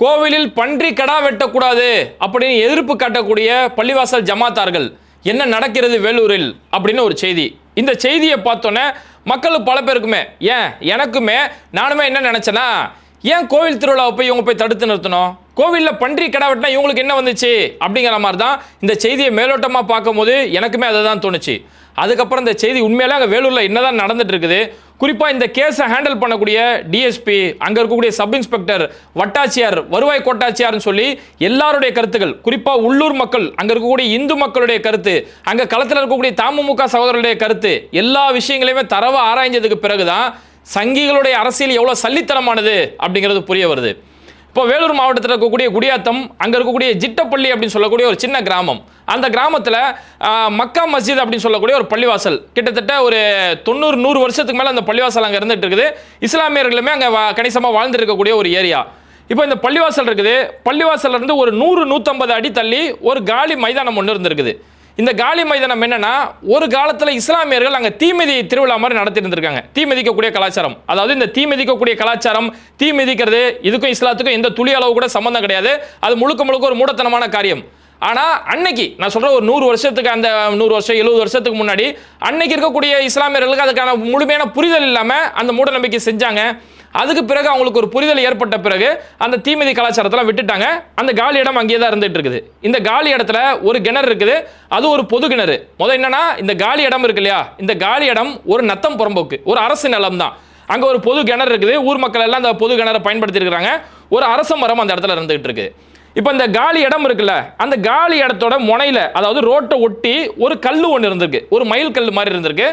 கோவிலில் பன்றி கடா வெட்டக்கூடாது அப்படின்னு எதிர்ப்பு காட்டக்கூடிய பள்ளிவாசல் ஜமாத்தார்கள் என்ன நடக்கிறது வேலூரில் அப்படின்னு ஒரு செய்தி. இந்த செய்தியை பார்த்தோன்னே மக்கள் பல பேருக்குமே ஏன் எனக்குமே நானுமே என்ன நினச்சேன்னா ஏன் கோவில் திருவிழாவை போய் இவங்க போய் தடுத்து நிறுத்தணும்? கோவிலில் பன்றி கடா வெட்டினா இவங்களுக்கு என்ன வந்துச்சு? அப்படிங்கிற மாதிரி தான் இந்த செய்தியை மேலோட்டமாக பார்க்கும்போது எனக்குமே அதை தான் தோணுச்சு. அதுக்கப்புறம் இந்த செய்தி உண்மையிலே அங்கே வேலூரில் என்னதான் நடந்துட்டு இருக்குது குறிப்பாக இந்த கேஸை ஹேண்டில் பண்ணக்கூடிய டிஎஸ்பி அங்கே இருக்கக்கூடிய சப் இன்ஸ்பெக்டர் வட்டாட்சியார் வருவாய் கோட்டாட்சியார்னு சொல்லி எல்லாருடைய கருத்துக்கள் குறிப்பாக உள்ளூர் மக்கள் அங்கே இருக்கக்கூடிய இந்து மக்களுடைய கருத்து அங்கே களத்தில் இருக்கக்கூடிய தமுமுக சகோதரருடைய கருத்து எல்லா விஷயங்களையுமே தரவை ஆராய்ஞ்சதுக்கு பிறகுதான் சங்கிகளுடைய அரசியல் எவ்வளோ சல்லித்தனமானது அப்படிங்கிறது புரிய வருது. இப்போ வேலூர் மாவட்டத்தில் இருக்கக்கூடிய குடியாத்தம் அங்கே இருக்கக்கூடிய ஜிட்டப்பள்ளி அப்படின்னு சொல்லக்கூடிய ஒரு சின்ன கிராமம். அந்த கிராமத்தில் மக்கா மஸ்ஜித் அப்படின்னு சொல்லக்கூடிய ஒரு பள்ளிவாசல். கிட்டத்தட்ட ஒரு தொண்ணூறு நூறு வருஷத்துக்கு மேலே அந்த பள்ளிவாசல் அங்கே இருந்துட்டு இருக்குது. இஸ்லாமியர்களுமே அங்கே கணிசமாக வாழ்ந்துருக்கக்கூடிய ஒரு ஏரியா. இப்போ இந்த பள்ளிவாசல் இருக்குது. பள்ளிவாசல்லேருந்து ஒரு நூறு நூற்றம்பது அடி தள்ளி ஒரு காலி மைதானம் ஒன்று இருந்திருக்குது. இந்த காலி மைதானம் என்னன்னா ஒரு காலத்தில் இஸ்லாமியர்கள் அங்கே தீமிதி திருவிழா மாதிரி நடத்திட்டு இருந்திருக்காங்க தீ மிதிக்கக்கூடிய கலாச்சாரம். அதாவது இந்த தீ மிதிக்கக்கூடிய கலாச்சாரம் தீ மிதிக்கிறது இதுக்கும் இஸ்லாத்துக்கும் எந்த துளி அளவு கூட சம்மந்தம் கிடையாது. அது முழுக்க முழுக்க ஒரு மூடத்தனமான காரியம். ஆனால் அன்னைக்கு நான் சொல்கிறேன் ஒரு நூறு வருஷத்துக்கு அந்த நூறு வருஷம் எழுபது வருஷத்துக்கு முன்னாடி அன்னைக்கு இருக்கக்கூடிய இஸ்லாமியர்களுக்கு அதுக்கான முழுமையான புரிதல் இல்லாமல் அந்த மூட நம்பிக்கை செஞ்சாங்க. அதுக்கு பிறகு அவங்களுக்கு ஒரு புரிதல் ஏற்பட்ட பிறகு அந்த தீமிதி கலாச்சாரத்தெல்லாம் விட்டுட்டாங்க. அந்த காலி இடம் அங்கேயே தான் இருந்துட்டு இருக்குது. இந்த காலி இடத்துல ஒரு கிணறு இருக்குது. அது ஒரு பொது கிணறு. முதல் என்னன்னா இந்த காலி இடம் இருக்கு இல்லையா? இந்த காலி இடம் ஒரு நத்தம் புறம்போக்கு. ஒரு அரசு நிலம் தான். அங்கே ஒரு பொது கிணறு இருக்குது. ஊர் மக்கள் எல்லாம் அந்த பொது கிணறு பயன்படுத்தி இருக்கிறாங்க ஒரு அரச மரம் அந்த இடத்துல இருந்துகிட்டு இருக்கு. இப்போ இந்த காலி இடம் இருக்குல்ல அந்த காலி இடத்தோட முனையில் அதாவது ரோட்டை ஒட்டி ஒரு கல் ஒன்று இருந்திருக்கு. ஒரு மயில் கல் மாதிரி இருந்திருக்கு.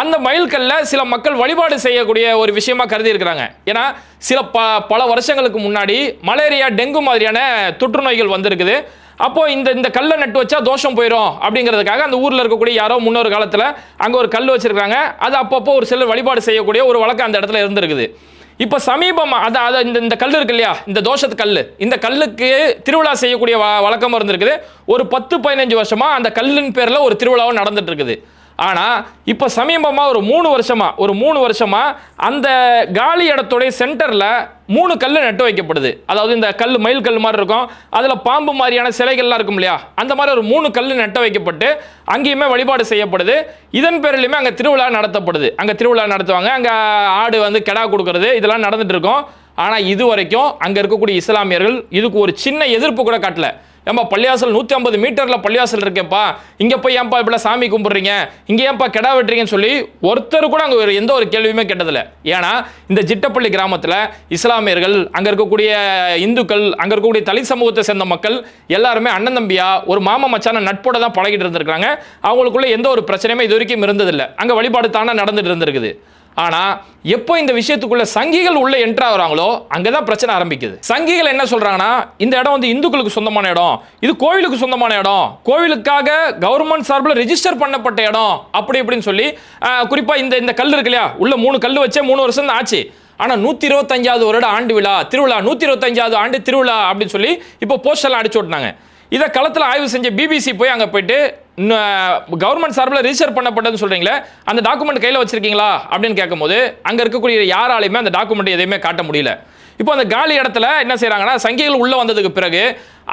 அந்த மயில்கல்ல சில மக்கள் வழிபாடு செய்யக்கூடிய ஒரு விஷயமா கருதி இருக்கிறாங்க ஏன்னா சில ப பல வருஷங்களுக்கு முன்னாடி மலேரியா டெங்கு மாதிரியான தொற்று நோய்கள் வந்திருக்குது. அப்போ இந்த இந்த கல்லை நட்டு வச்சா தோஷம் போயிடும் அப்படிங்கிறதுக்காக அந்த ஊரில் இருக்கக்கூடிய யாரோ முன்னொரு காலத்தில் அங்கே ஒரு கல் வச்சிருக்காங்க அது அப்பப்போ ஒரு சிலர் வழிபாடு செய்யக்கூடிய ஒரு வழக்கம் அந்த இடத்துல இருந்திருக்குது. இப்போ சமீபமாக அது அது இந்த இந்த கல் இருக்கு இல்லையா? இந்த தோஷத்து கல் இந்த கல்லுக்கு திருவிழா செய்யக்கூடிய வ வழக்கம் இருந்திருக்குது. ஒரு பத்து பதினஞ்சு வருஷமாக அந்த கல்லின் பேரில் ஒரு திருவிழாவும் நடந்துட்டு இருக்குது. ஆனால் இப்போ சமீபமாக ஒரு மூணு வருஷமாக ஒரு மூணு வருஷமாக அந்த காலி இடத்துடைய சென்டரில் மூணு கல் நட்டு வைக்கப்படுது. அதாவது இந்த கல் மயில் கல் மாதிரி இருக்கும். அதில் பாம்பு மாதிரியான சிலைகள்லாம் இருக்கும் இல்லையா? அந்த மாதிரி ஒரு மூணு கல் நட்ட வைக்கப்பட்டு அங்கேயுமே வழிபாடு செய்யப்படுது. இதன் பேரிலுமே அங்கே திருவிழா நடத்தப்படுது. அங்கே திருவிழா நடத்துவாங்க. அங்கே ஆடு வந்து கெடா கொடுக்கறது இதெல்லாம் நடந்துட்டு இருக்கும். ஆனால் இது வரைக்கும் அங்கே இருக்கக்கூடிய இஸ்லாமியர்கள் இதுக்கு ஒரு சின்ன எதிர்ப்பு கூட காட்டல. ஏன்பா பள்ளியாசல் நூற்றி ஐம்பது மீட்டரில் பள்ளியாசல் இருக்கேப்பா இங்கே போய் ஏன்பா இப்படிலாம் சாமி கும்பிட்றீங்க? இங்கே ஏன்பா கெடா வெட்டுறீங்கன்னு சொல்லி ஒருத்தர் கூட அங்கே எந்த ஒரு கேள்வியுமே கேட்டதில்ல. ஏன்னா இந்த ஜிட்டப்பள்ளி கிராமத்தில் இஸ்லாமியர்கள் அங்கே இருக்கக்கூடிய இந்துக்கள் அங்கே இருக்கக்கூடிய தலித் சமூகத்தை சேர்ந்த மக்கள் எல்லாருமே அண்ணன் தம்பியா ஒரு மாமா மச்சான நட்போட தான் பழகிட்டு இருந்திருக்காங்க அவங்களுக்குள்ள எந்த ஒரு பிரச்சனையுமே இது வரைக்கும் இருந்ததில்லை. அங்கே வழிபாடு தானே நடந்துட்டு இருந்திருக்குது. ஆனால் எப்போ இந்த விஷயத்துக்குள்ள சங்கிகள் உள்ள என்ட்ரா வராங்களோ அங்கதான் பிரச்சனை ஆரம்பிக்குது. சங்கிகள் என்ன சொல்கிறாங்கன்னா இந்த இடம் வந்து இந்துக்களுக்கு சொந்தமான இடம் இது கோவிலுக்கு சொந்தமான இடம் கோவிலுக்காக கவர்மெண்ட் சார்பில் ரெஜிஸ்டர் பண்ணப்பட்ட இடம் அப்படி இப்படின்னு சொல்லி குறிப்பாக இந்த இந்த கல் இருக்கு இல்லையா? உள்ள மூணு கல் வச்சே மூணு வருஷம் தான் ஆச்சு. ஆனால் நூற்றி இருபத்தஞ்சாவது வருட ஆண்டு விழா திருவிழா நூற்றி இருபத்தஞ்சாவது ஆண்டு திருவிழா அப்படின்னு சொல்லி இப்போ போஸ்டர்லாம் அடிச்சு விட்டாங்க இதை களத்தில் ஆய்வு செஞ்ச பிபிசி போய் அங்கே போயிட்டு கவர்மெண்ட் சார்பில் ரிஜிஸ்டர் பண்ணப்பட்டதுன்னு சொல்கிறீங்களே அந்த டாக்குமெண்ட் கையில் வச்சிருக்கீங்களா? அப்படின்னு கேட்கும்போது அங்கே இருக்கக்கூடிய யாராலையுமே அந்த டாக்குமெண்ட் எதையுமே காட்ட முடியல. இப்போ அந்த காலி இடத்துல என்ன செய்கிறாங்கன்னா சங்கிகள் உள்ளே வந்ததுக்கு பிறகு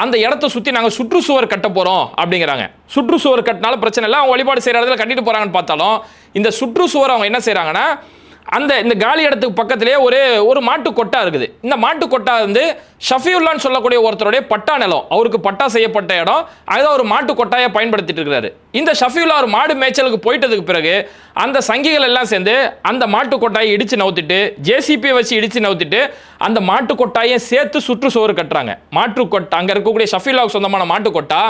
அந்த இடத்த சுற்றி நாங்கள் சுற்றுச்சுவர் கட்ட போகிறோம் அப்படிங்கிறாங்க. சுற்றுச்சுவர் கட்டினால பிரச்சனை இல்லை. அவங்க வழிபாடு செய்கிற இடத்துல கட்டிட்டு போகிறாங்கன்னு பார்த்தாலும் இந்த சுற்றுச்சுவர் அவங்க என்ன செய்கிறாங்கன்னா அந்த இந்த காலி இடத்துக்கு பக்கத்திலே ஒரு ஒரு மாட்டு கொட்டா இருக்குது. இந்த மாட்டு கொட்டா வந்து ஷஃபியுல்லான்னு சொல்லக்கூடிய ஒருத்தருடைய பட்டா நிலம். அவருக்கு பட்டா செய்யப்பட்ட இடம். அதை ஒரு மாட்டு கொட்டாயை பயன்படுத்திட்டு இருக்கிறாரு. இந்த ஷஃபியுல்லா ஒரு மாடு மேய்ச்சலுக்கு போயிட்டதுக்கு பிறகு அந்த சங்கிகள் எல்லாம் சேர்ந்து அந்த மாட்டு கொட்டாயை இடிச்சு நவுத்திட்டு ஜேசிபியை வச்சு இடிச்சு நவுத்திட்டு அந்த மாட்டு கொட்டாயை சேர்த்து சுற்றுச்சுவர் கட்டுறாங்க. மாட்டு கொட்டா அங்கே இருக்கக்கூடிய ஷஃபியுல்லாவுக்கு சொந்தமான மாட்டு கொட்டா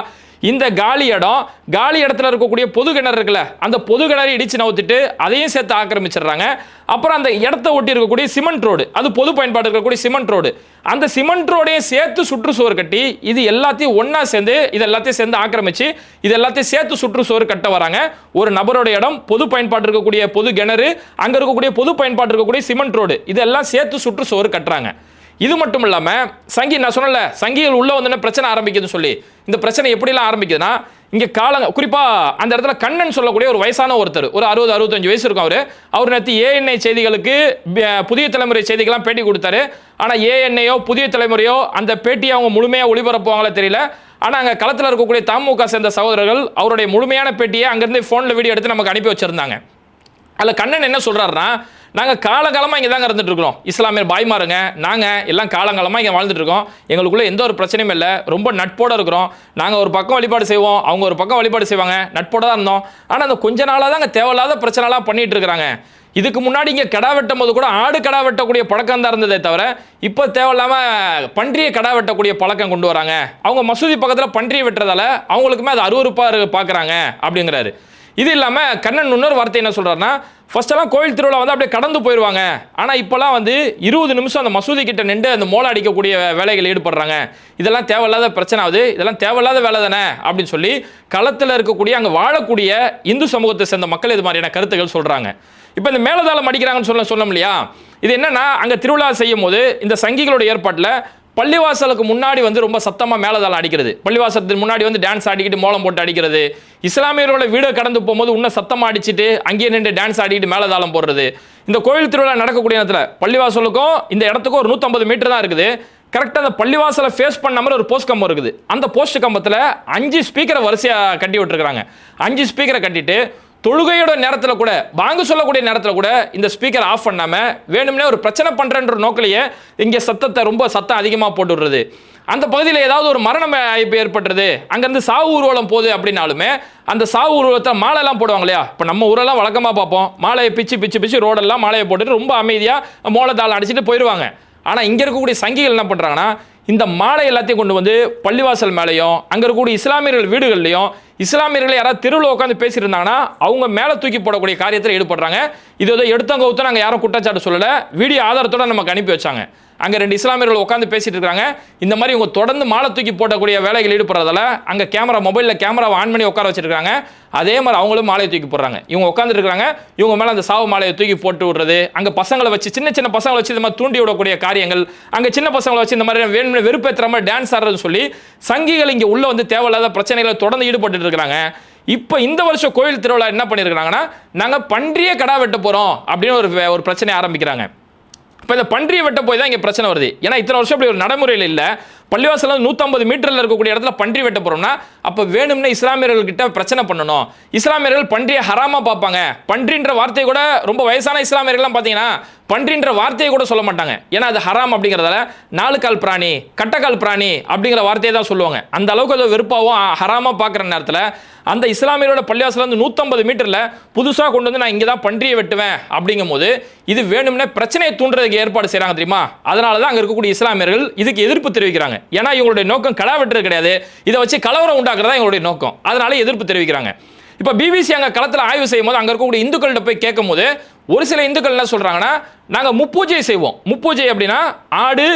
இந்த காலி இடம் காலி இடத்துல இருக்கக்கூடிய பொது கிணறு இருக்குல்ல அந்த பொது கிணறு இடிச்சு நவுத்திட்டு அதையும் சேர்த்து ஆக்கிரமிச்சிடுறாங்க. அப்புறம் அந்த இடத்த ஒட்டி இருக்கக்கூடிய சிமெண்ட் ரோடு அது பொது பயன்பாடு இருக்கக்கூடிய சிமெண்ட் ரோடு. அந்த சிமெண்ட் ரோடையும் சேர்த்து சுற்றுச்சுவர் கட்டி இது எல்லாத்தையும் ஒன்றா சேர்ந்து இது எல்லாத்தையும் சேர்ந்து ஆக்கிரமிச்சு இது எல்லாத்தையும் சேர்த்து சுற்றுச்சுவர் கட்ட வராங்க. ஒரு நபரோட இடம் பொது பயன்பாடு இருக்கக்கூடிய பொது கிணறு அங்கே இருக்கக்கூடிய பொது பயன்பாடு இருக்கக்கூடிய சிமெண்ட் ரோடு இதெல்லாம் சேர்த்து சுற்றுச்சுவர் கட்டுறாங்க. இது மட்டும் இல்லாமல் சங்கி நான் சொன்னல சங்கிகள் உள்ளே வந்தோடனே பிரச்சனை ஆரம்பிக்குதுன்னு சொல்லி. இந்த பிரச்சனை எப்படிலாம் ஆரம்பிக்குதுன்னா இங்கே காலங்க குறிப்பாக அந்த இடத்துல கண்ணன் சொல்லக்கூடிய ஒரு வயசான ஒருத்தர் ஒரு அறுபது அறுபத்தஞ்சு வயசு இருக்கும் அவர். அவர் நேற்று ஏஎன்ஐ செய்திகளுக்கு புதிய தலைமுறை செய்திகள்லாம் பேட்டி கொடுத்தாரு. ஆனால் ஏஎன்ஐயோ புதிய தலைமுறையோ அந்த பேட்டியை அவங்க முழுமையாக ஒளிபரப்புவாங்களோ தெரியல. ஆனால் அங்கே களத்தில் இருக்கக்கூடிய தமுக சேர்ந்த சகோதரர்கள் அவருடைய முழுமையான பேட்டியை அங்கேருந்து ஃபோனில் வீடியோ எடுத்து நமக்கு அனுப்பி வச்சுருந்தாங்க. அதில் கண்ணன் என்ன சொல்கிறாருன்னா நாங்கள் காலகாலமாக இங்கே தாங்க இருந்துட்டு இருக்கிறோம். இஸ்லாமியர் பாய்மாருங்க நாங்கள் எல்லாம் காலங்காலமாக இங்கே வாழ்ந்துட்டு இருக்கோம். எந்த ஒரு பிரச்சனையும் இல்லை. ரொம்ப நட்போட இருக்கிறோம். நாங்கள் ஒரு பக்கம் வழிபாடு செய்வோம். அவங்க ஒரு பக்கம் வழிபாடு செய்வாங்க. நட்போட தான் இருந்தோம். ஆனால் அந்த கொஞ்ச நாளாக தான் அங்கே தேவையில்லாத பிரச்சனைலாம் பண்ணிகிட்டு இருக்கிறாங்க. இதுக்கு முன்னாடி இங்கே கடா வெட்டும் போது கூட ஆடு கடா வெட்டக்கூடிய பழக்கம் தான் இருந்ததே தவிர இப்போ தேவையில்லாமல் பன்றியை கடா வெட்டக்கூடிய பழக்கம் கொண்டு வராங்க. அவங்க மசூதி பக்கத்தில் பன்றியை வெட்டுறதால அவங்களுக்குமே அது அருவருப்பாக பார்க்குறாங்க அப்படிங்கிறாரு. இது இல்லாமல் கண்ணன் இன்னொரு வார்த்தை என்ன சொல்கிறாருன்னா ஃபஸ்ட்டெல்லாம் கோயில் திருவிழா வந்து அப்படியே கடந்து போயிடுவாங்க ஆனால் இப்போல்லாம் வந்து இருபது நிமிஷம் அந்த மசூதி கிட்ட நின்று அந்த மோளை அடிக்கக்கூடிய வேலைகள் ஈடுபடுறாங்க. இதெல்லாம் தேவையில்லாத பிரச்சனை ஆகுது இதெல்லாம் தேவையில்லாத வேலை தானே? அப்படின்னு சொல்லி களத்தில் இருக்கக்கூடிய அங்கே வாழக்கூடிய இந்து சமூகத்தை சேர்ந்த மக்கள் இது மாதிரியான கருத்துக்கள் சொல்கிறாங்க இப்போ இந்த மேலதாளம் அடிக்கிறாங்கன்னு சொல்ல சொன்னோம் இல்லையா? இது என்னன்னா அங்கே திருவிழா செய்யும் போது இந்த சங்கிகளோட ஏற்பாட்டில் பள்ளிவாசலுக்கு முன்னாடி வந்து ரொம்ப சத்தமா மேலதாளம் அடிக்கிறது. பள்ளிவாசலுக்கு முன்னாடி வந்து டான்ஸ் ஆடிக்கிட்டு மோளம் போட்டு அடிக்கிறது. இஸ்லாமியர்களோட வீடு கடந்து போகும்போது இன்னும் சத்தமா அடிச்சுட்டு அங்கேயே நின்று டான்ஸ் ஆடிக்கிட்டு மேலதாளம் போடுறது. இந்த கோயில் திருவிழா நடக்கக்கூடிய நேரத்தில் பள்ளிவாசலுக்கும் இந்த இடத்துக்கும் ஒரு நூற்றம்பது மீட்டர் தான் இருக்குது. கரெக்டாக அந்த பள்ளிவாசலை ஃபேஸ் பண்ண மாதிரி ஒரு போஸ்ட் கம்பம் இருக்குது. அந்த போஸ்ட் கம்பத்தில் அஞ்சு ஸ்பீக்கரை வரிசையாக கட்டி விட்டுருக்காங்க அஞ்சு ஸ்பீக்கரை கட்டிட்டு தொழுகையோட நேரத்தில் கூட வாங்க சொல்லக்கூடிய நேரத்தில் கூட இந்த ஸ்பீக்கர் ஆஃப் பண்ணாமல் வேணும்னே ஒரு பிரச்சனை பண்ணுறன்ற நோக்கிலேயே இங்கே சத்தத்தை ரொம்ப சத்தம் அதிகமாக போட்டு விடுறது அந்த பகுதியில் ஏதாவது ஒரு மரணம் வாய்ப்பு ஏற்பட்டுறது அங்கேருந்து சாவு ஊர்வலம் போகுது அப்படின்னாலுமே அந்த சாவு ஊர்வலத்தை மாலைலாம் போடுவாங்க இல்லையா? இப்போ நம்ம ஊரெல்லாம் வழக்கமாக பார்ப்போம். மாலையை பிச்சு பிச்சு பிச்சு ரோடெல்லாம் மாலையை போட்டுட்டு ரொம்ப அமைதியாக மோளத்தாள் அடிச்சுட்டு போயிடுவாங்க ஆனால் இங்கே இருக்கக்கூடிய சங்கிகள் என்ன பண்ணுறாங்கன்னா இந்த மாலை எல்லாத்தையும் கொண்டு வந்து பள்ளிவாசல் மேலேயும் அங்கே இருக்கக்கூடிய இஸ்லாமியர்கள் வீடுகள்லையும் இஸ்லாமியர்கள் யாராவது தெருவில் உட்காந்து பேசியிருந்தாங்கன்னா அவங்க மேலே தூக்கி போடக்கூடிய காரியத்தில் ஈடுபடுறாங்க. இது ஏதோ எடுத்தவங்க ஊற்ற நாங்கள் யாரும் குற்றச்சாட்டு சொல்லலை. வீடியோ ஆதாரத்தோட நமக்கு அனுப்பி வச்சாங்க. அங்கே ரெண்டு இஸ்லாமியர்கள் உட்காந்து பேசிட்டு இருக்காங்க. இந்த மாதிரி இவங்க தொடர்ந்து மாலை தூக்கி போடக்கூடிய வேலைகள் ஈடுபடுறதால அங்கே கேமரா மொபைலில் கேமராவை ஆன் பண்ணி உட்கார வச்சிருக்காங்க. அதே மாதிரி அவங்களும் மாலையை தூக்கி போடுறாங்க. இவங்க உட்காந்துருக்காங்க இவங்க மேலே அந்த சாவு மாலையை தூக்கி போட்டு விடுறது அங்கே பசங்களை வச்சு சின்ன சின்ன பசங்களை வச்சு இந்த மாதிரி தூண்டி விடக்கூடிய காரியங்கள் அங்கே சின்ன பசங்களை வச்சு இந்த மாதிரி வேணும்னு வெறுப்பேற்றுற மாதிரி டான்ஸ் ஆடுறதுன்னு சொல்லி சங்கிகள் இங்கே உள்ளே வந்து தேவையில்லாத பிரச்சனைகளை தொடர்ந்து ஈடுபட்டு இருக்கிறாங்க இப்போ இந்த வருஷம் கோயில் திருவிழா என்ன பண்ணியிருக்கிறாங்கன்னா நாங்கள் பன்றியே கடா வெட்ட போகிறோம் அப்படின்னு ஒரு ஒரு பிரச்சனை ஆரம்பிக்கிறாங்க. இப்போ இந்த பன்றியை வெட்ட போய் தான் இங்கே பிரச்சனை வருது. ஏன்னா இத்தனை வருஷம் இப்படி ஒரு நடைமுறையில் இல்லை. பள்ளிவாசல் நூற்றம்பது மீட்டரில் இருக்கக்கூடிய இடத்துல பன்றி வெட்ட போகிறோம்னா அப்போ வேணும்னு இஸ்லாமியர்கள்கிட்ட பிரச்சனை பண்ணணும். இஸ்லாமியர்கள் பன்றியை ஹராமா பார்ப்பாங்க. பன்றின்ற வார்த்தை கூட ரொம்ப வயசான இஸ்லாமியர்கள்லாம் பார்த்தீங்கன்னா பன்றின்ற வார்த்தையை கூட சொல்ல மாட்டாங்க. ஏன்னா அது ஹராம் அப்படிங்கிறதால நாலு கால் பிராணி கட்டக்கால் பிராணி அப்படிங்கிற வார்த்தையை தான் சொல்லுவாங்க. அந்த அளவுக்கு அது வெறுப்பாகவும் ஹராமா பார்க்குற நேரத்தில் அந்த இஸ்லாமியரோட பள்ளிவாசல வந்து நூற்றம்பது மீட்டரில் புதுசாக கொண்டு வந்து நான் இங்கே தான் பன்றியை வெட்டுவேன் அப்படிங்கும்போது இது வேணும்னே பிரச்சனையை தூண்டுறதுக்கு ஏற்பாடு செய்கிறாங்க தெரியுமா? அதனால தான் அங்கே இருக்கக்கூடிய இஸ்லாமியர்கள் இதுக்கு எதிர்ப்பு தெரிவிக்கிறாங்க. ஏன்னா இவங்களுடைய நோக்கம் கடா வெட்டுறது கிடையாது. இதை வச்சு கலவரம் உண்டாக்குறதா எங்களுடைய நோக்கம். அதனால எதிர்ப்பு தெரிவிக்கிறாங்க. இப்போ பிபிசி அங்கே களத்தில் ஆய்வு செய்யும் போது அங்கே இருக்கக்கூடிய இந்துக்கள்கிட்ட போய் கேட்கும்போது ஒரு சில இந்துக்கள் என்ன சொல்கிறாங்கன்னா நாங்கள் முப்பூஜை செய்வோம். முப்பூஜை அப்படின்னா ஆடு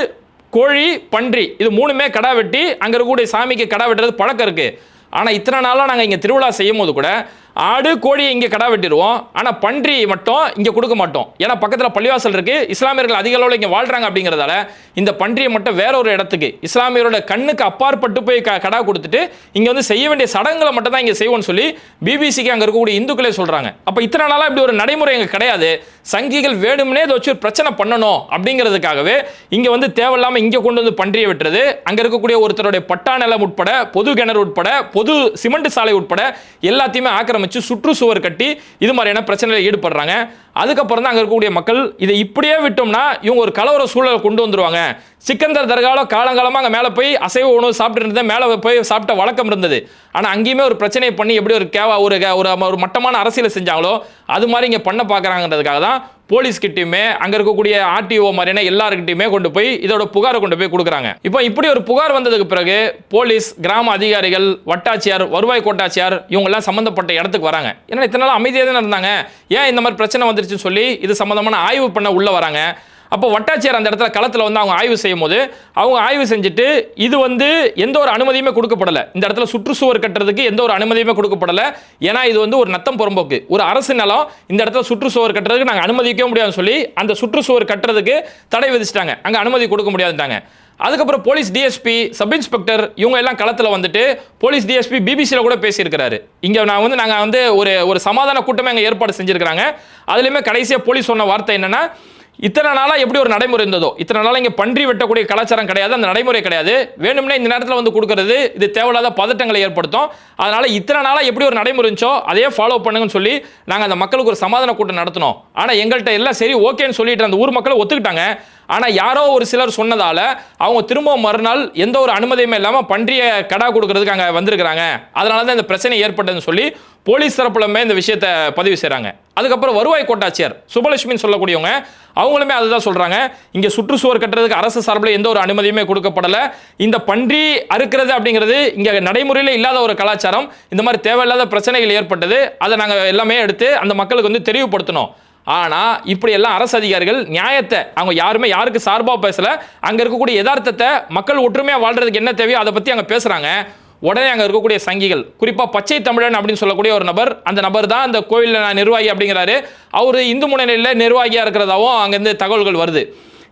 கோழி பன்றி இது மூணுமே கடா வெட்டி அங்கே இருக்கக்கூடிய சாமிக்கு கடா வெட்டுறது பழக்கம் இருக்குது ஆனால் இத்தனை நாளாக நாங்கள் இங்கே திருவிழா செய்யும் போது கூட ஆடு கோழியை இங்கே கடா வெட்டிடுவோம். ஆனால் பன்றி மட்டும் இங்கே கொடுக்க மாட்டோம். ஏன்னா பக்கத்தில் பள்ளிவாசல் இருக்குது இஸ்லாமியர்கள் அதிக அளவில் இங்கே வாழ்கிறாங்க அப்படிங்கிறதால இந்த பன்றியை மட்டும் வேற ஒரு இடத்துக்கு இஸ்லாமியரோட கண்ணுக்கு அப்பாற்பட்டு போய் க- கடா கொடுத்துட்டு இங்கே வந்து செய்ய வேண்டிய சடங்குகளை மட்டும் தான் இங்கே செய்வோம்னு சொல்லி பிபிசிக்கு அங்கே இருக்கக்கூடிய இந்துக்களே சொல்கிறாங்க அப்போ இத்தனை நாளாக இப்படி ஒரு நடைமுறை இங்கே கிடையாது. சங்கிகள் வேணும்னே இதை வச்சு ஒரு பிரச்சனை பண்ணணும் அப்படிங்கிறதுக்காகவே இங்கே வந்து தேவையில்லாமல் இங்கே கொண்டு வந்து பன்றியை வெட்டுறது. அங்கே இருக்கக்கூடிய ஒருத்தருடைய பட்டா நிலம் உட்பட பொது கிணறு உட்பட பொது சிமெண்ட் சாலை உட்பட எல்லாத்தையுமே ஆக்கிரமி அமைச்சு சுற்றுச்சுவர் கட்டி இது மாதிரியான பிரச்சனையில் ஈடுபடுறாங்க. அதுக்கப்புறம் தான் அங்கே இருக்கக்கூடிய மக்கள் இதை இப்படியே விட்டோம்னா இவங்க ஒரு கலவர சூழலை கொண்டு வந்துருவாங்க. சிக்கந்தர் தர்காலம் காலங்காலமாக அங்கே மேலே போய் அசைவ உணவு சாப்பிட்டு இருந்தது மேலே போய் சாப்பிட்ட வழக்கம் இருந்தது. ஆனால் அங்கேயுமே ஒரு பிரச்சனையை பண்ணி எப்படி ஒரு கேவா ஒரு ஒரு ஒரு மட்டமான அரசியலை செஞ்சாங்களோ அது மாதிரி இங்கே பண்ண பார்க்குறாங்கன்றதுக்காக தான் போலீஸ்கிட்டயுமே அங்கே இருக்கக்கூடிய ஆர்டிஓ மாதிரியான எல்லாருக்கிட்டையுமே கொண்டு போய் இதோட புகாரை கொண்டு போய் கொடுக்குறாங்க. இப்போ இப்படி ஒரு புகார் வந்ததுக்கு பிறகு போலீஸ் கிராம அதிகாரிகள் வட்டாட்சியார் வருவாய் கோட்டாட்சியார் இவங்கெல்லாம் சம்மந்தப்பட்ட இடத்துக்கு வராங்க. ஏன்னா இத்தனை நாள் அமைதியாக தானே இருந்தாங்க. ஏன் இந்த மாதிரி பிரச்சனை வந்துருச்சுன்னு சொல்லி இது சம்மந்தமான ஆய்வு பண்ண உள்ளே வராங்க. அப்போ வட்டாட்சியர் அந்த இடத்துல களத்தில் வந்து அவங்க ஆய்வு செய்யும் போது அவங்க ஆய்வு செஞ்சுட்டு இது வந்து எந்த ஒரு அனுமதியுமே கொடுக்கப்படலை. இந்த இடத்துல சுற்றுச்சுவர் கட்டுறதுக்கு எந்த ஒரு அனுமதியுமே கொடுக்கப்படலை. ஏன்னா இது வந்து ஒரு நத்தம் புறம்போக்கு. ஒரு அரசு நிலம் இந்த இடத்துல சுற்றுச்சுவர் கட்டுறதுக்கு நாங்கள் அனுமதிக்கவே முடியாதுன்னு சொல்லி அந்த சுற்றுச்சுவர் கட்டுறதுக்கு தடை விதிச்சிட்டாங்க. அங்கே அனுமதி கொடுக்க முடியாதுட்டாங்க அதுக்கப்புறம் போலீஸ் டிஎஸ்பி சப் இன்ஸ்பெக்டர் இவங்க எல்லாம் களத்தில் வந்துட்டு போலீஸ் டிஎஸ்பி பிபிசியில் கூட பேசியிருக்கிறாரு. இங்கே நான் வந்து நாங்கள் வந்து ஒரு ஒரு சமாதான கூட்டமே அங்கே ஏற்பாடு செஞ்சுருக்கிறாங்க. அதுலேயுமே கடைசியாக போலீஸ் சொன்ன வார்த்தை என்னென்னா இத்தனை நாளாக எப்படி ஒரு நடைமுறை இருந்ததோ? இத்தனை நாளாக இங்கே பன்றி வெட்டக்கூடிய கலாச்சாரம் கிடையாது அந்த நடைமுறை கிடையாது. வேணும்னே இந்த நேரத்தில் வந்து கொடுக்கறது இது தேவையில்லாத பதட்டங்களை ஏற்படுத்தும். அதனால் இத்தனை நாளாக எப்படி ஒரு நடைமுறை இருந்துச்சோ அதே ஃபாலோ பண்ணுங்கன்னு சொல்லி நாங்கள் அந்த மக்களுக்கு ஒரு சமாதான கூட்டம் நடத்தினோம். ஆனால் எங்கள்கிட்ட எல்லாம் சரி ஓகேன்னு சொல்லிட்டு அந்த ஊர் மக்களை ஒத்துக்கிட்டாங்க. ஆனால் யாரோ ஒரு சிலர் சொன்னதால் அவங்க திரும்ப மறுநாள் எந்த ஒரு அனுமதியுமே இல்லாமல் பன்றியை கடா கொடுக்கறதுக்கு அங்கே வந்திருக்கிறாங்க. அதனால தான் இந்த பிரச்சனை ஏற்பட்டதுன்னு சொல்லி போலீஸ் தரப்புலமே இந்த விஷயத்தை பதிவு செய்கிறாங்க அதுக்கப்புறம் வருவாய் கோட்டாட்சியர் சுபலட்சுமின்னு சொல்லக்கூடியவங்க அவங்களுமே அதுதான் சொல்கிறாங்க இங்கே சுற்றுச்சுவர் கட்டுறதுக்கு அரசு சார்பில் எந்த ஒரு அனுமதியுமே கொடுக்கப்படலை. இந்த பன்றி அறுக்கிறது அப்படிங்கிறது இங்கே நடைமுறையில் இல்லாத ஒரு கலாச்சாரம். இந்த மாதிரி தேவையில்லாத பிரச்சனைகள் ஏற்பட்டது. அதை நாங்கள் எல்லாமே எடுத்து அந்த மக்களுக்கு வந்து தெளிவுபடுத்தணும். ஆனால் இப்படி எல்லாம் அரசு அதிகாரிகள் நியாயத்தை அவங்க யாருமே யாருக்கு சார்பாக பேசல அங்கே இருக்கக்கூடிய யதார்த்தத்தை மக்கள் ஒற்றுமையாக வாழ்றதுக்கு என்ன தேவையோ அதை பற்றி அங்கே பேசுகிறாங்க உடனே அங்கே இருக்கக்கூடிய சங்கிகள் குறிப்பாக பச்சை தமிழன் அப்படின்னு சொல்லக்கூடிய ஒரு நபர் அந்த நபர் தான் அந்த கோயிலில் நான் நிர்வாகி அப்படிங்கிறாரு. அவர் இந்து முன்னணியில் நிர்வாகியாக இருக்கிறதாவும் அங்கேருந்து தகவல்கள் வருது.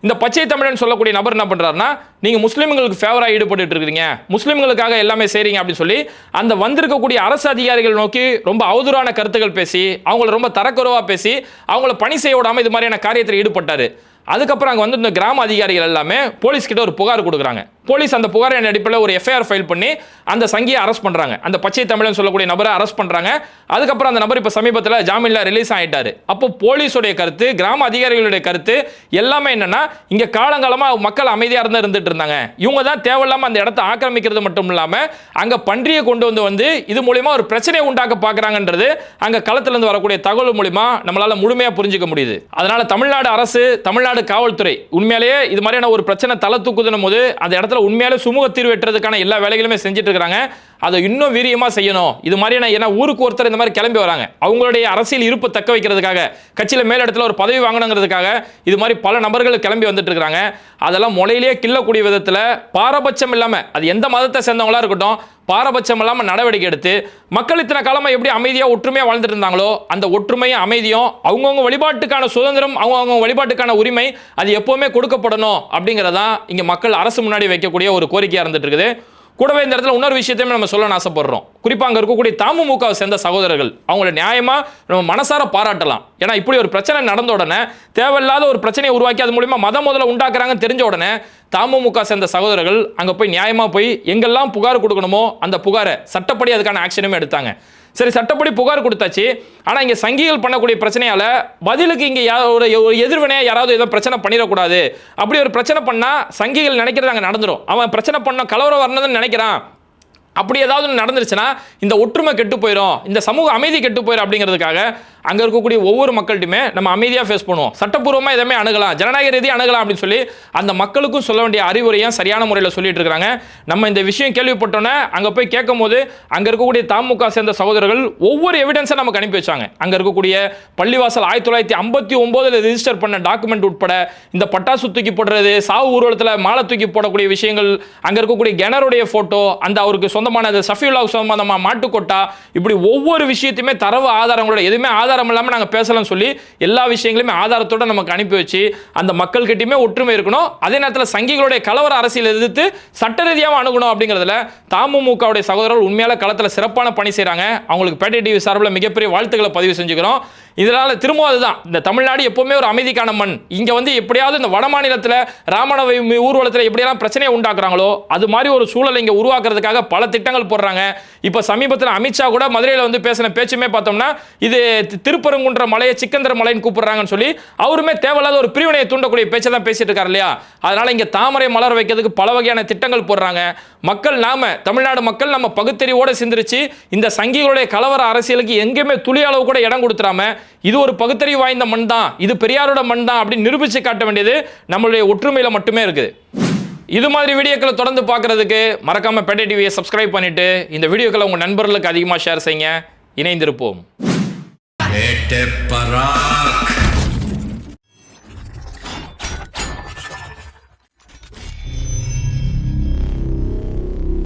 இந்த பச்சை தமிழன் சொல்லக்கூடிய நபர் என்ன பண்ணுறாருன்னா நீங்கள் முஸ்லீம்களுக்கு ஃபேவராக ஈடுபட்டு இருக்கிறீங்க. முஸ்லீம்களுக்காக எல்லாமே செய்கிறீங்க அப்படின்னு சொல்லி அந்த வந்திருக்கக்கூடிய அரசு அதிகாரிகள் நோக்கி ரொம்ப அவதூறான கருத்துக்கள் பேசி அவங்கள ரொம்ப தரக்குறைவாக பேசி அவங்கள பணி செய்ய விடாமல் இது மாதிரியான காரியத்தில் ஈடுபட்டார். அதுக்கப்புறம் அங்கே வந்து இந்த கிராம அதிகாரிகள் எல்லாமே போலீஸ்கிட்ட ஒரு புகார் கொடுக்குறாங்க. போலீஸ் அந்த புகாரின் அடிப்படையில் ஒரு எஃப்ஐஆர் ஃபைல் பண்ணி அந்த சங்கியை அரெஸ்ட் பண்ணுறாங்க அந்த பச்சை தமிழன் சொல்லக்கூடிய நபரை அரெஸ்ட் பண்ணுறாங்க அதுக்கப்புறம் அந்த நபர் இப்போ சமீபத்தில் ஜாமீனில் ரிலீஸ் ஆகிட்டாரு அப்போ போலீஸுடைய கருத்து கிராம அதிகாரிகளுடைய கருத்து எல்லாமே என்னன்னா இங்கே காலங்காலமாக மக்கள் அமைதியாக இருந்து இருந்துட்டு இருந்தாங்க. இவங்க தான் தேவையில்லாமல் அந்த இடத்த ஆக்கிரமிக்கிறது மட்டும் இல்லாமல் அங்கே பன்றியை கொண்டு வந்து வந்து இது மூலியமா ஒரு பிரச்சனையை உண்டாக்க பார்க்குறாங்கன்றது அங்கே களத்திலிருந்து வரக்கூடிய தகவல் மூலிமா நம்மளால முழுமையாக புரிஞ்சுக்க முடியுது. அதனால தமிழ்நாடு அரசு தமிழ்நாடு காவல்துறை உண்மையிலேயே இது மாதிரியான ஒரு பிரச்சனை தலை தூக்குதுன்னும் போது அந்த இடத்துல உண்மையிலே சுமூக தீர்வு எட்டுறதுக்கான எல்லா வேலைகளுமே செஞ்சுட்டு இருக்காங்க அதை இன்னும் வீரியமா செய்யணும். இது மாதிரியான ஏன்னா ஊருக்கு ஒருத்தர் இந்த மாதிரி கிளம்பி வராங்க. அவங்களுடைய அரசியல் இருப்பு தக்க வைக்கிறதுக்காக கட்சியில் மேலிடத்தில் ஒரு பதவி வாங்கணுங்கிறதுக்காக இது மாதிரி பல நபர்கள் கிளம்பி வந்துட்டு இருக்கிறாங்க அதெல்லாம் முளையிலேயே கிள்ளக்கூடிய விதத்தில் பாரபட்சம் இல்லாமல் அது எந்த மதத்தை சேர்ந்தவங்களா இருக்கட்டும் பாரபட்சம் இல்லாமல் நடவடிக்கை எடுத்து மக்கள் இத்தனை காலமாக எப்படி அமைதியாக ஒற்றுமையாக வாழ்ந்துட்டு இருந்தாங்களோ அந்த ஒற்றுமையும் அமைதியும் அவங்கவுங்க வழிபாட்டுக்கான சுதந்திரம் அவங்கவுங்க வழிபாட்டுக்கான உரிமை அது எப்போவுமே கொடுக்கப்படணும் அப்படிங்கிறதான் இங்கே மக்கள் அரசு முன்னாடி வைக்கக்கூடிய ஒரு கோரிக்கையாக இருந்துட்டு இருக்குது. கூடவே இந்த இடத்துல இன்னொரு விஷயத்தையுமே நம்ம சொல்லணும்னு ஆசைப்படுறோம். குறிப்பாக அங்கே இருக்கக்கூடிய தமுமுகவை சேர்ந்த சகோதரர்கள் அவங்கள நியாயமாக நம்ம மனசார பாராட்டலாம். ஏன்னா இப்படி ஒரு பிரச்சனை நடந்த உடனே தேவையில்லாத ஒரு பிரச்சனையை உருவாக்கி அது மூலிமா மத முதல்ல உண்டாக்குறாங்கன்னு தெரிஞ்ச உடனே தாமுமுக சேர்ந்த சகோதரர்கள் அங்கே போய் நியாயமாக போய் எங்கெல்லாம் புகார் கொடுக்கணுமோ அந்த புகாரை சட்டப்படி அதுக்கான ஆக்ஷனுமே எடுத்தாங்க. சரி சட்டப்படி புகார் கொடுத்தாச்சு. ஆனால் இங்கே சங்கிகள் பண்ணக்கூடிய பிரச்சனையால் பதிலுக்கு இங்கே ஒரு ஒரு எதிர்வினையாக யாராவது ஏதோ பிரச்சனை பண்ணிடக்கூடாது. அப்படி ஒரு பிரச்சனை பண்ணால் சங்கிகள் நினைக்கிறது அங்கே நடந்துடும் அவன் பிரச்சனை பண்ண கலவரம் வரணும்னு நினைக்கிறான். அப்படி ஏதாவது நடந்துருச்சுன்னா இந்த ஒற்றுமை கெட்டு போயிடும் இந்த சமூக அமைதி கெட்டு போயிடும் அப்படிங்கிறதுக்காக அங்கே இருக்கக்கூடிய ஒவ்வொரு மக்கள்கிட்டையுமே நம்ம அமைதியாக ஃபேஸ் பண்ணுவோம். சட்டப்பூர்வமாக எதுவுமே அணுகலாம். ஜனநாயக ரீதி அணுகலாம் அப்படின்னு சொல்லி அந்த மக்களுக்கும் சொல்ல வேண்டிய அறிவுரையும் சரியான முறையில் சொல்லிட்டு இருக்கிறாங்க நம்ம இந்த விஷயம் கேள்விப்பட்டோன்னே அங்கே போய் கேட்கும் போது அங்கே இருக்கக்கூடிய தாமுக சேர்ந்த சகோதரர்கள் ஒவ்வொரு எவிடன்ஸை நமக்கு அனுப்பி வச்சாங்க. அங்கே இருக்கக்கூடிய பள்ளிவாசல் ஆயிரத்தி தொள்ளாயிரத்தி ஐம்பத்தி ஒம்போதில் ரிஜிஸ்டர் பண்ண டாக்குமெண்ட் உட்பட இந்த பட்டாசு தூக்கி போடுறது சாவு ஊர்வலத்தில் மாலை தூக்கி போடக்கூடிய விஷயங்கள் அங்கே இருக்கக்கூடிய கிணறுடைய ஃபோட்டோ அந்த அவருக்கு சொந்தமான அந்த சஃபியுல்லா சொந்தமான மாட்டுக்கொட்டா இப்படி ஒவ்வொரு விஷயத்தையுமே தரவு ஆதாரங்களோட எதுவுமே ஆதாரம் இல்லாமல் நாங்கள் பேசலாம்னு சொல்லி எல்லா விஷயங்களையுமே ஆதாரத்தோட நமக்கு அனுப்பி வச்சு அந்த மக்கள்கிட்டயுமே ஒற்றுமை இருக்கணும். அதே நேரத்தில் சங்கிகளுடைய கலவர அரசியல் எதிர்த்து சட்ட ரீதியாக அணுகணும் அப்படிங்கிறதுல தமுமுகவுடைய சகோதரர்கள் உண்மையால களத்தில் சிறப்பான பணி செய்கிறாங்க அவங்களுக்கு பேட்டை டிவி சார்பில் மிகப்பெரிய வாழ்த்துக்களை பதிவு செஞ்சுக்கிறோம். இதனால் திரும்ப அதுதான். இந்த தமிழ்நாடு எப்போவுமே ஒரு அமைதிக்கான மண். இங்கே வந்து எப்படியாவது இந்த வட மாநிலத்தில் ராமநவமி ஊர்வலத்தில் எப்படியெல்லாம் பிரச்சனையை உண்டாக்குறாங்களோ அது மாதிரி ஒரு சூழலை இங்கே உருவாக்குறதுக்காக பல திட்டங்கள் போடுறாங்க. இப்போ சமீபத்தில் அமித்ஷா கூட மதுரையில் வந்து பேசின பேச்சுமே பார்த்தோம்னா இது திருப்பரங்குன்ற மலையை சிக்கந்தர் மலைன்னு கூப்பிடுறாங்கன்னு சொல்லி அவருமே தேவையில்லாத ஒரு பிரிவினையை தூண்டக்கூடிய பேச்சை தான் பேசிட்டு இருக்காரு இல்லையா? அதனால் இங்கே தாமரை மலர் வைக்கிறதுக்கு பல வகையான திட்டங்கள் போடுறாங்க. மக்கள் நாம தமிழ்நாடு மக்கள் நம்ம பகுத்தறிவோடு சிந்திரிச்சு இந்த சங்கிகளுடைய கலவர அரசியலுக்கு எங்கேயுமே துளி அளவு கூட இடம் கொடுத்துறாம இது ஒரு பகுத்தறிவு வாய்ந்த மண் தான். இது பெரியாரோட மண் தான் அப்படின்னு நிரூபித்து காட்ட வேண்டியது நம்மளுடைய ஒற்றுமையில் மட்டுமே இருக்குது. இது மாதிரி வீடியோக்களை தொடர்ந்து பார்க்குறதுக்கு மறக்காமல் பெட்டை டிவியை சப்ஸ்கிரைப் பண்ணிவிட்டு இந்த வீடியோக்களை உங்கள் நண்பர்களுக்கு அதிகமாக ஷேர் செய்யுங்க. இணைந்திருப்போம்.